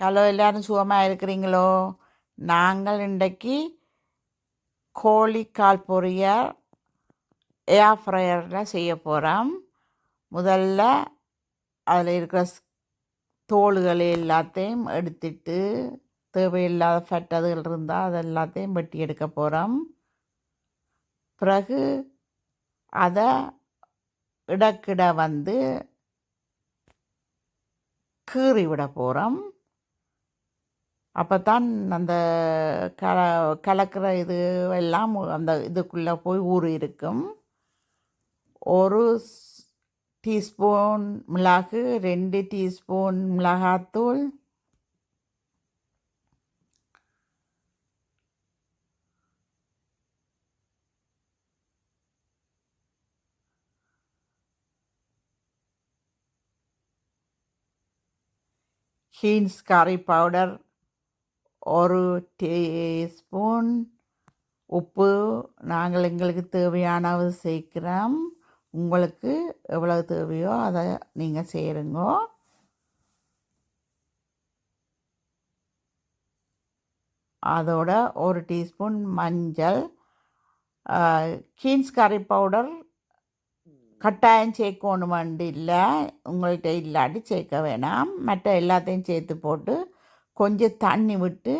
Hello எல்லாரும் சுகமாக இருக்கிறீங்களோ? நாங்கள் இன்றைக்கு கோழிக்கால் பொரியல் ஏர் ஃப்ரையரில் செய்ய போகிறோம் முதல்ல அதில் இருக்கிற தோள்களை எல்லாத்தையும் எடுத்துட்டு தேவையில்லாத ஃபட் அதுகள் இருந்தால் அது எல்லாத்தையும் வெட்டி எடுக்க போகிறோம் பிறகு அதை இடக்கிட வந்து கீறி விட போகிறோம் அப்போ தான் அந்த கல கலக்கிற இது எல்லாம் அந்த இதுக்குள்ளே போய் ஊறி இருக்கும். ஒரு டீஸ்பூன் மிளகு ரெண்டு டீஸ்பூன் மிளகாத்தூள் ஹீன்ஸ் கறி பவுடர் ஒரு டீஸ்பூன் உப்பு. நாங்கள் எங்களுக்கு தேவையான அளவு சேர்க்கிறோம். உங்களுக்கு எவ்வளவு தேவையோ அதை நீங்கள் சேருங்க. அதோட ஒரு டீஸ்பூன் மஞ்சள் கீன்ஸ் கறி பவுடர் கட்டாயம் சேர்க்கணும் வேண்டி இல்லை. உங்கள்கிட்ட இல்லாட்டி சேர்க்க வேணாம். மற்ற எல்லாத்தையும் சேர்த்து போட்டு கொஞ்சம் தண்ணி விட்டு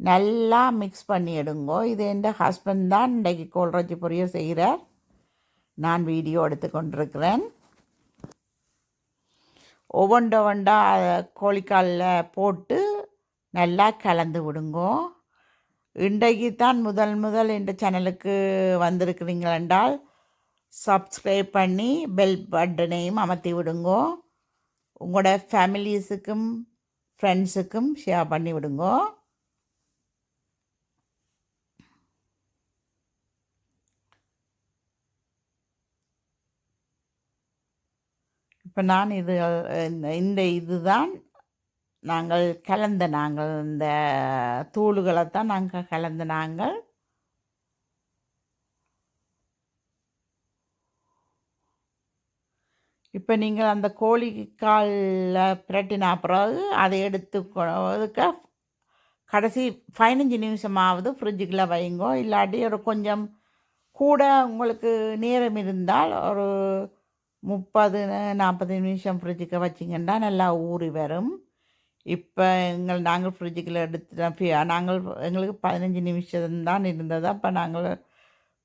நல்லா மிக்ஸ் பண்ணி எடுங்கோ. இது என் ஹஸ்பண்ட் தான் இன்றைக்கு கோல்ராஜி பொரியல் செய்கிறார். நான் வீடியோ எடுத்து கொண்டிருக்கிறேன். ஒவ்வொண்ட ஒவ்வொண்டா கோழிக்காலில் போட்டு நல்லா கலந்து விடுங்கோ. இன்றைக்கு தான் முதல் முதல் இந்த சேனலுக்கு வந்திருக்கிறீங்கள் என்றால் சப்ஸ்கிரைப் பண்ணி பெல் பட்டனையும் அமர்த்தி விடுங்கோ. உங்களோட ஃபேமிலிஸுக்கும் ஃப்ரெண்ட்ஸுக்கும் ஷேர் பண்ணி விடுங்க. இப்போ நான் இது இந்த இந்த இதுதான் நாங்கள் கலந்த நாங்கள் இந்த தூளுகளை தான் நாங்கள் கலந்து நாங்கள். இப்போ நீங்கள் அந்த கோழி காலில் பிரட்டின பிறகு அதை எடுத்து கொ- கடைசி பதினஞ்சு நிமிஷமாவது ஃப்ரிட்ஜுக்குள்ளே வைங்கோ. இல்லாட்டி ஒரு கொஞ்சம் கூட உங்களுக்கு நேரம் இருந்தால் ஒரு முப்பது நாற்பது நிமிஷம் ஃப்ரிட்ஜுக்கு வச்சிங்கன்னா நல்லா ஊறி வரும். இப்போ எங்கள் நாங்கள் ஃப்ரிட்ஜுக்குள்ளே எடுத்து நாங்கள் எங்களுக்கு பதினஞ்சு நிமிஷம் தான் இருந்தது. அப்போ நாங்கள்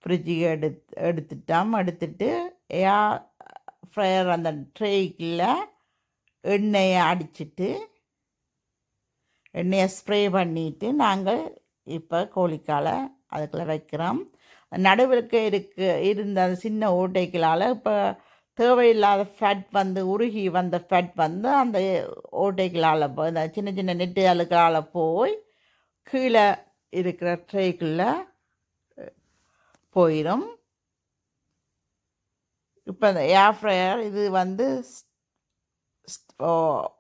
ஃப்ரிட்ஜுக்கு எடுத்து எடுத்துட்டோம். எடுத்துட்டு ஏன் ஃப்ரையர் அந்த ட்ரேக்கில் எண்ணெயை அடிச்சிட்டு எண்ணெயை ஸ்ப்ரே பண்ணிட்டு நாங்கள் இப்போ கோழிக்காலை அதுக்குள்ளே வைக்கிறோம். நடுவிற்கு இருக்கு இருந்த அந்த சின்ன ஓட்டைகளால் இப்போ தேவையில்லாத ஃபேட் வந்து உருகி வந்த ஃபேட் வந்து அந்த ஓட்டைகளால் இந்த சின்ன சின்ன நெட்டு அழுக்களால் போய் கீழே இருக்கிற ட்ரேக்குள்ளே போயிடும் இப்போ இந்த ஏர் ஃப்ரையர் இது வந்து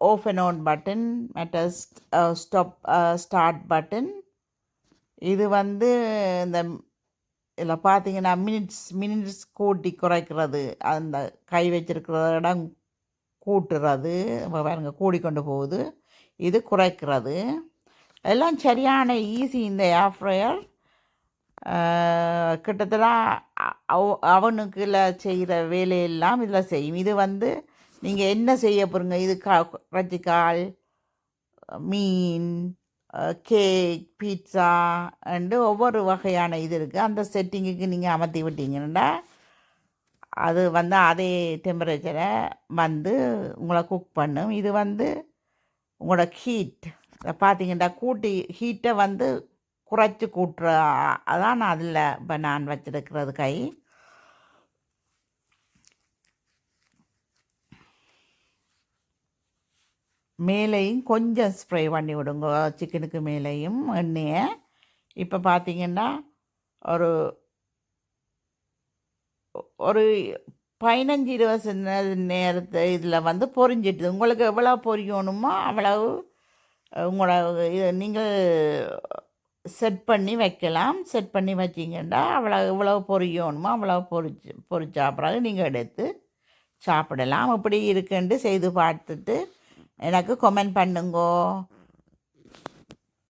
ஆஃப் அண்ட் ஆன் பட்டன் மற்ற ஸ்டாப் ஸ்டார்ட் பட்டன் இது வந்து இந்த இதில் பார்த்தீங்கன்னா மினிட்ஸ் மினிட்ஸ் கூட்டி குறைக்கிறது. அந்த கை வச்சிருக்கிற இடம் கூட்டுறது. இப்ப பாருங்க கூடிக்கொண்டு போகுது. இது குறைக்கிறது. எல்லாம் சரியான ஈஸி இந்த ஏர் ஃப்ரையர் கிட்டத்தட்ட அ- அவ- அவனுக்குள்ள செய்கிற வேலையெல்லாம் இதில் செய்யும். இது வந்து நீங்கள் என்ன செய்ய போகிறீங்க இது கா ரச்சிக்கால் மீன் கேக் பீட்சா அண்டு ஒவ்வொரு வகையான இது இருக்குது அந்த செட்டிங்குக்கு நீங்கள் அமர்த்தி விட்டீங்கன்னா அது வந்து அதே டெம்பரேச்சரை வந்து உங்களை குக் பண்ணும். இது வந்து உங்களோட ஹீட் பார்த்தீங்கன்னா கூட்டி ஹீட்டை வந்து குறைச்சி கூட்டுற அதான் அதில் இப்போ நான் வச்சிருக்கிறது கை. மேலேயும் கொஞ்சம் ஸ்ப்ரே பண்ணி விடுங்க சிக்கனுக்கு மேலேயும் எண்ணெயை. இப்போ பார்த்தீங்கன்னா ஒரு ஒரு பதினஞ்சு இருபது நேரத்து இதில் வந்து பொரிஞ்சிட்டுது உங்களுக்கு எவ்வளோ பொரியணுமோ அவ்வளவு உங்களோட இது நீங்கள் செட் பண்ணி வைக்கலாம். செட் பண்ணி வச்சிங்கன்னா அவ்வளோ இவ்வளோ பொரியணுமோ அவ்வளோ பொரிச்சு பொரிச்சா பிறகு நீங்கள் எடுத்து சாப்பிடலாம். இப்படி இருக்குன்ட்டு செய்து பார்த்துட்டு எனக்கு கொமெண்ட் பண்ணுங்கோ.